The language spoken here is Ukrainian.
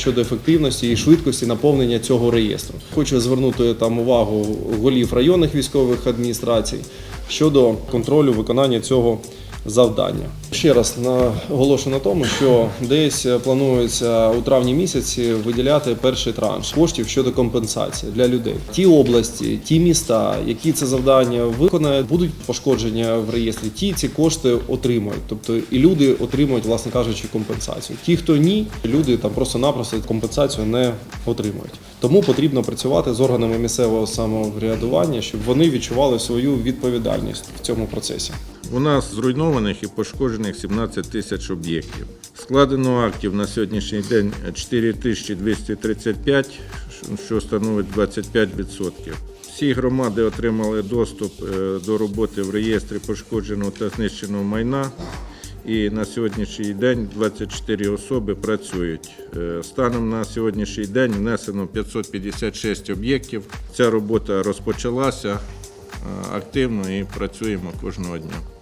щодо ефективності і швидкості наповнення цього реєстру. Хочу звернути там увагу голів районних військових адміністрацій щодо контролю виконання цього завдання. Ще раз наголошую на тому, що десь планується у травні місяці виділяти перший транш коштів щодо компенсації для людей. Ті області, ті міста, які це завдання виконають, будуть пошкодження в реєстрі. Ті ці кошти отримають. Тобто і люди отримують, власне кажучи, компенсацію. Ті, хто ні, люди там просто-напросто компенсацію не отримують. Тому потрібно працювати з органами місцевого самоврядування, щоб вони відчували свою відповідальність в цьому процесі. У нас зруйнованих і пошкоджених 17 тисяч об'єктів. Складено актів на сьогоднішній день 4235, що становить 25%. Всі громади отримали доступ е, до роботи в реєстрі пошкодженого та знищеного майна. І на сьогоднішній день 24 особи працюють. Е, Станом на сьогоднішній день внесено 556 об'єктів. Ця робота розпочалася е, активно і працюємо кожного дня.